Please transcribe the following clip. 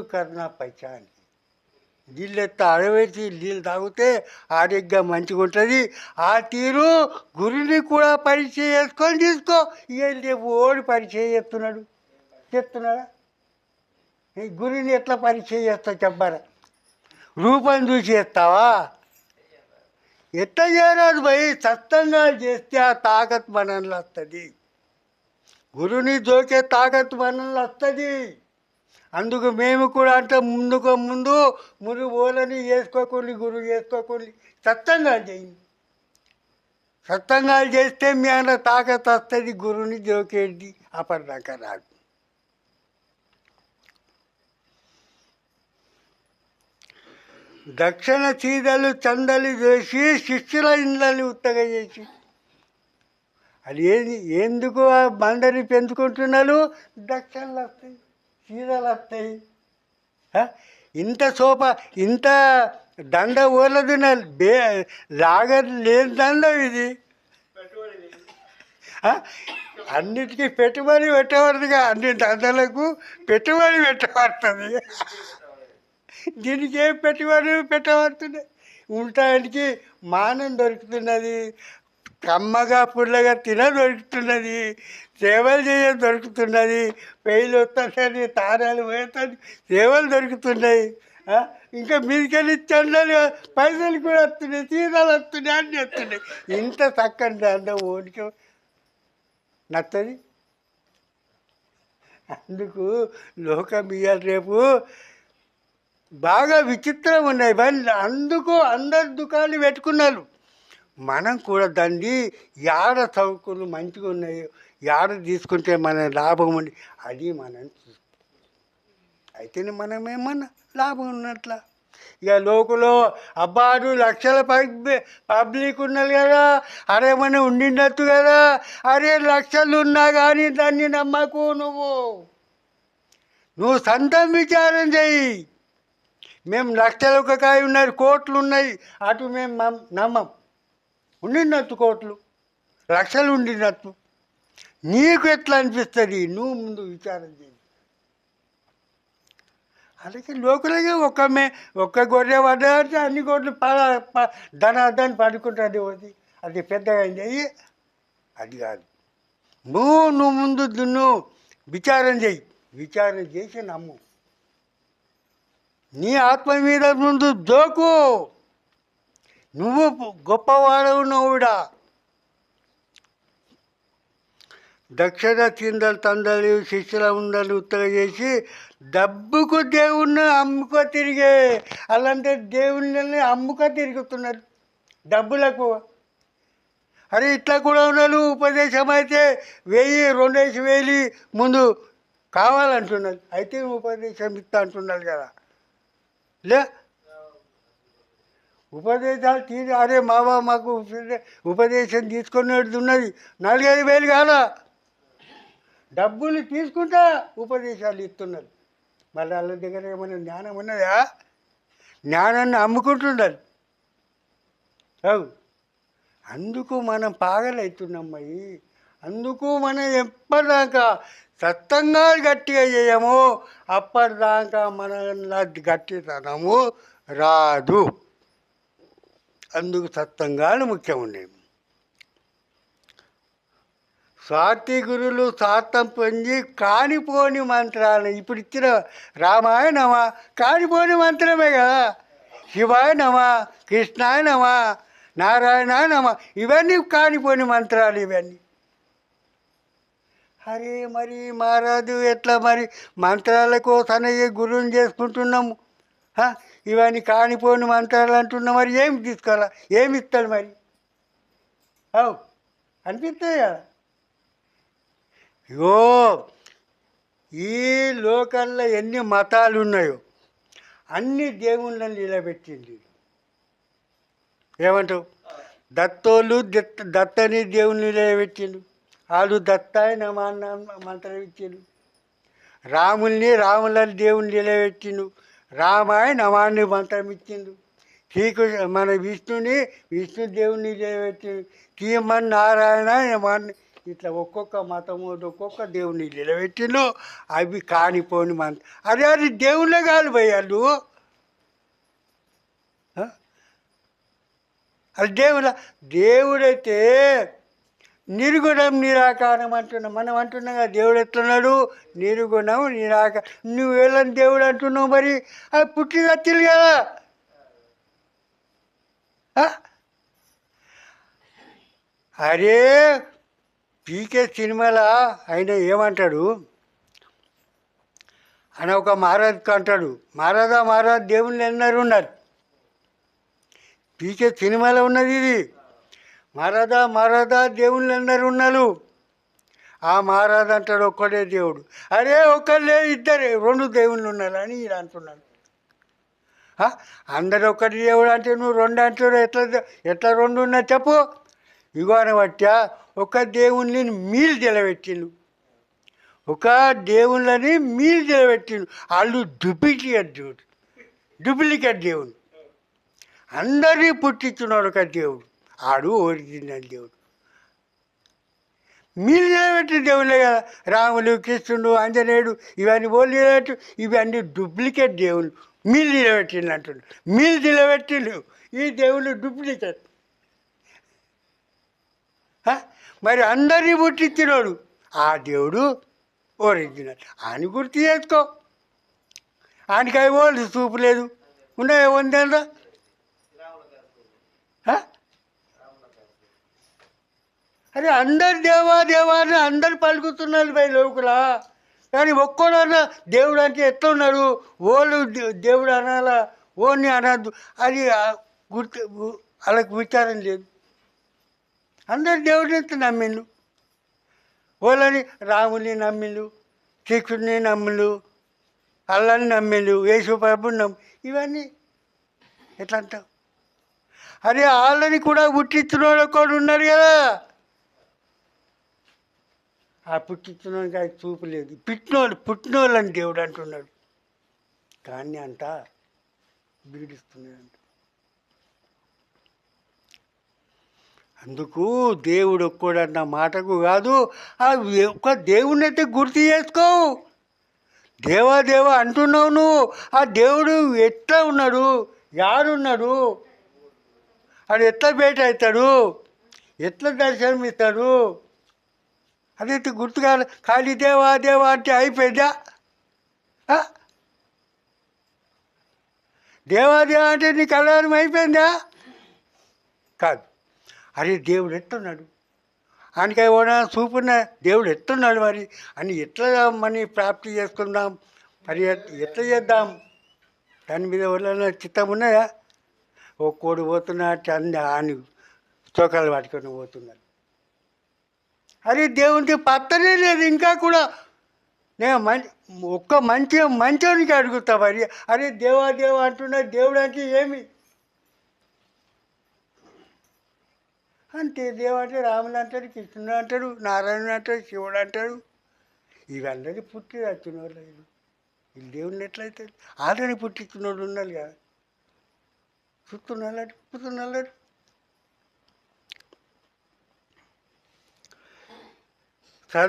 కర్ణ పైచాని. నీళ్ళు ఎత్త అడవేసి నీళ్ళు తాగితే ఆరోగ్యం మంచిగా ఉంటుంది. ఆ తీరు గురుని కూడా పరిచయం చేసుకొని తీసుకో. ఇక రేపు ఓడి పరిచయం చేస్తున్నాడు. చెప్తున్నాడా? ఈ గురుని ఎట్లా పరిచయం చేస్తావు చెప్పారా? రూపం చూసి చేస్తావా? ఎట్లా చేయరాదు భయ్? సత్తంగా చేస్తే ఆ తాకత్ మనల్ని వస్తుంది. గురుని జోకే తాకత్ మనల్ని వస్తుంది. అందుకు మేము కూడా అంటే ముందుకు ముందు మురు ఓలని చేసుకోకుండా గురువు చేసుకోకుండా సత్సంగాలు చేయండి. సత్సంగాలు చేస్తే మీ అన్న తాకత్ వస్తుంది గురువుని జోకేది అప్పటిదాకా రాదు. దక్షిణ చీదలు చందలు చేసి శిష్యుల ఇండ్లని ఉత్తగా చేసి. అది ఏది? ఎందుకు ఆ బండని పెంచుకుంటున్నారు దక్షిణలు వస్తాయి చీరలు వస్తాయి ఇంత సోప ఇంత దండ ఓలదు బే లాగ లేని దండ ఇది. అన్నిటికీ పెట్టుబడి పెట్టబడుతుందిగా అన్ని దండలకు పెట్టుబడి పెట్టబడుతుంది. దీనికి ఏం పెట్టుబడి పెట్టబడుతుంది ఉండటానికి మానం దొరుకుతున్నది. కమ్మగా పుల్లగా తిన దొరుకుతున్నది సేవలు చేయ దొరుకుతున్నది పెయిలు వస్తుంది తారాలు పోతుంది సేవలు దొరుకుతున్నాయి. ఇంకా మీదికెళ్ళి చందాలు పైసలు కూడా వస్తున్నాయి సీతాలు వస్తున్నాయి అన్నీ వస్తున్నాయి. ఇంత చక్కని దాంట్లో ఓడిక నచ్చది? అందుకు లోకం ఇయ్యాలి రేపు. బాగా విచిత్రం ఉన్నాయి. ఇవన్నీ అందుకు అందరు దుకాణాలు పెట్టుకున్నారు. మనం కూడా దండి యాడ చౌకులు మంచిగా ఉన్నాయో యాడ తీసుకుంటే మన లాభం ఉంది అది మనం అయితేనే మనం ఏమన్నా లాభం ఉన్నట్లా. ఇక లోకులో అబ్బాడు లక్షల పబ్- పబ్లిక్ ఉన్నది కదా అరే మనం ఉండినట్టు కదా అరే లక్షలు ఉన్నా కానీ దాన్ని నమ్మకు నువ్వు. నువ్వు సొంతం విచారం చెయ్యి. మేము లక్షలు ఒక కాయ ఉన్నారు కోట్లు ఉన్నాయి అటు మేము నమ్- నమ్మం. ఉండినట్టు కోట్లు లక్షలు ఉండినట్టు నీకు ఎట్లా అనిపిస్తుంది? నువ్వు ముందు విచారం చేయి. అలాగే లోకలగా ఒక్క మే ఒక్క గొర్రె పడ్డారంటే అన్ని గొడ్లు పడ ప- ధనార్థాన్ని పడుకుంటుంది అది అది పెద్దగా అయింది. అయ్యి అది కాదు. నువ్వు నువ్వు ముందు దున్ను విచారం చేయి. విచారం చేసి నమ్ము. నీ ఆత్మ మీద ముందు జోకు నువ్వు గొప్పవాడవు నువ్వుడా. దక్షిణ చిందలు తందలు శిష్యుల ఉందని ఉత్తర చేసి డబ్బుకు దేవుణ్ణి అమ్ముకో తిరిగే. అలాంటి దేవుళ్ళని అమ్ముకో తిరుగుతున్నారు. డబ్బులకు. అరే ఇట్లా కూడా ఉన్నారు. ఉపదేశం అయితే వెయ్యి రెండేసి వేలు ముందు కావాలంటున్నారు. అయితే ఉపదేశం ఇస్తా అంటున్నారు కదా. లే ఉపదేశాలు తీసి అరే మావా మాకు ఉపదేశం తీసుకునేది ఉన్నది. నాలుగైదు వేలు కాదా డబ్బులు తీసుకుంటా ఉపదేశాలు ఇస్తున్నారు. మళ్ళీ వాళ్ళ దగ్గర ఏమైనా జ్ఞానం ఉన్నదా? జ్ఞానాన్ని అమ్ముకుంటున్నారు. అవు. అందుకు మనం పాగలవుతున్నామయ్యి అందుకు మనం ఎప్పటిదాకా సత్తంగా గట్టిగా చేయము అప్పటిదాకా మన గట్టితనము రాదు. అందుకు సత్తంగాలు ముఖ్యమండి స్వాతి గురులు స్వార్థం పొంది కానిపోని మంత్రాలు ఇప్పుడు ఇచ్చిన రామాయ నమ కానిపోని మంత్రమే కదా. శివాయ నమ కృష్ణాయ నమ నారాయణ నమ ఇవన్నీ కానిపోని మంత్రాలు ఇవన్నీ. అరే మరి మహారాజు ఎట్లా మరి? మంత్రాల కోసం గురువుని చేసుకుంటున్నాము. ఇవన్నీ కానిపోని మంత్రాలు అంటున్నా మరి ఏమి తీసుకోవాలా? ఏమి ఇస్తాడు మరి? అవు అనిపిస్తాయి కదా? ఇగో ఈ లోకల్లో ఎన్ని మతాలు ఉన్నాయో అన్ని దేవుళ్ళని నిలబెట్టింది. ఏమంటావు? దత్తోళ్ళు దత్త దత్తని దేవుని నిలబెట్టిండు. వాళ్ళు దత్తాయి నమాన్న మంత్రం ఇచ్చిండు. రాముల్ని రాములని దేవుని నిలబెట్టిండు. రామాయ నమాన్ని మంత్రం ఇచ్చిండు. శ్రీకృష్ణ మన విష్ణుని విష్ణు దేవుని నిలబెట్టిండు. శ్రీమన్ నారాయణ నమాన్ని ఇట్లా ఒక్కొక్క మతము ఒక్కొక్క దేవుని నిలబెట్టిండు. అవి కానిపోని మన అరే అది దేవుళ్ళే కాదు పోయాళ్ళు అది దేవుళ్ళ దేవుడైతే నిర్గుణం నిరాకారం అంటున్నాం. మనం అంటున్నాం కదా దేవుడు ఎట్లున్నాడు? నిర్గుణం నిరాకారం. నువ్వు వెళ్ళని దేవుడు అంటున్నావు మరి? అది పుట్టి చచ్చిలు కదా అరే పీకే సినిమాలో? ఆయన ఏమంటాడు? అని ఒక మహారాజుకు అంటాడు మహారాజా మహారాజ్ దేవుళ్ళు ఎన్నారు ఉన్నారు పీకే సినిమాలో ఉన్నది ఇది. మారాదా మారాదా దేవుళ్ళు అందరు ఉన్నారు ఆ మహారాజు అంటాడు ఒక్కడే దేవుడు. అరే ఒక్కళ్ళే ఇద్దరే రెండు దేవుళ్ళు ఉన్నారు అని ఈయన అంటున్నాడు. అందరు ఒక్కటి దేవుడు అంటే నువ్వు రెండు అంటారు ఎట్లా ఎట్లా రెండు ఉన్నా చెప్పు. ఇగోన బట్టా ఒక దేవుణ్ణి మీలు నిలబెట్టిండు ఒక దేవుళ్ళని మీలు నిలబెట్టిండు వాళ్ళు డూప్లికేట్ దేవుడు. డూప్లికేట్ దేవుడు. అందరినీ పుట్టించున్నాడు ఒక దేవుడు. ఆడు ఒరిజినల్ దేవుడు. మీరు నిలబెట్టిన దేవుళ్ళే కదా. రాములు కృష్ణుడు ఆంజనేయుడు ఇవన్నీ ఓళ్ళు నిలబెట్టు ఇవన్నీ డూప్లికేట్ దేవుళ్ళు. మీరు నిలబెట్టిండు అంటుండు. మీరు నిలబెట్టిండు ఈ దేవుళ్ళు డూప్లికేట్? మరి అందరినీ పుట్టించినోడు ఆ దేవుడు ఒరిజినల్. అని గుర్తు చేసుకో. ఆయనకి అవి వాళ్ళు చూపు లేదు. ఉన్నాయా వందేళ్ళ? అరే అందరు దేవా దేవా అని అందరు పలుకుతున్నారు పై లోకుల. కానీ ఒక్కడన్నా దేవుడు అంటే ఎట్లా ఉన్నారు ఓళ్ళు దేవుడు అనాలా ఓన్ని అనద్దు అది గుర్తు వాళ్ళకి విచారం లేదు. అందరు దేవుడిని ఎత్తి నమ్మిండు. వాళ్ళని రాముని నమ్మిండు కృష్ణుని నమ్మిండు అల్లని నమ్మిండు యేసుప్రభుని నమ్ము ఇవన్నీ ఎట్లా అంటావు? అరే వాళ్ళని కూడా పుట్టించిన వాళ్ళు కూడా ఉన్నారు కదా. ఆ పుట్టించినోడికి అది చూపు లేదు. పుట్టినోళ్ళు పుట్టినోళ్ళని దేవుడు అంటున్నాడు. కానీ అంట బీడిస్తున్నాడంట అందుకు దేవుడు ఒక్కడన్న మాటకు కాదు ఆ ఒక్క దేవుడిని అయితే గుర్తు చేసుకో. దేవా దేవా అంటున్నావు నువ్వు ఆ దేవుడు ఎట్లా ఉన్నాడు యాడున్నాడు అది ఎట్లా బయట అవుతాడు ఎట్లా దర్శనం ఇస్తాడు అదైతే గుర్తుగా ఖాళీ దేవా దేవా అంటే అయిపోయిందా? దేవా దేవా అంటే నీ కళ్యాణం అయిపోయిందా? కాదు. అరే దేవుడు ఎట్టున్నాడు ఆయనకి ఓనా చూపున్న దేవుడు ఎట్టున్నాడు మరి? అని ఎట్లా మనీ ప్రాప్తి చేసుకుందాం? మరి ఎట్లా చేద్దాం? దాని మీద ఎవరైనా చిత్తం ఉన్నాయా? ఓ కోడి పోతున్నా చంద అని చోకాలు పట్టుకొని పోతున్నారు. అరే దేవునికి పత్తనే లేదు ఇంకా కూడా. నేను మం ఒక్క మంచి మంచోనికి అడుగుతా మరి. అరే దేవా దేవా అంటున్నా దేవుడు అంటే ఏమి? అంతే దేవు అంటే రాముడు అంటాడు కృష్ణుడు అంటాడు నారాయణుడు అంటాడు శివుడు అంటాడు. ఇవన్నీ పుట్టి వచ్చిన వాళ్ళు. వీళ్ళు దేవుడిని ఎట్లయితే ఆల్రెడీ పుట్టించినోడు ఉన్నారు కదా. చూస్తున్నాడు చూస్తున్నాడు cada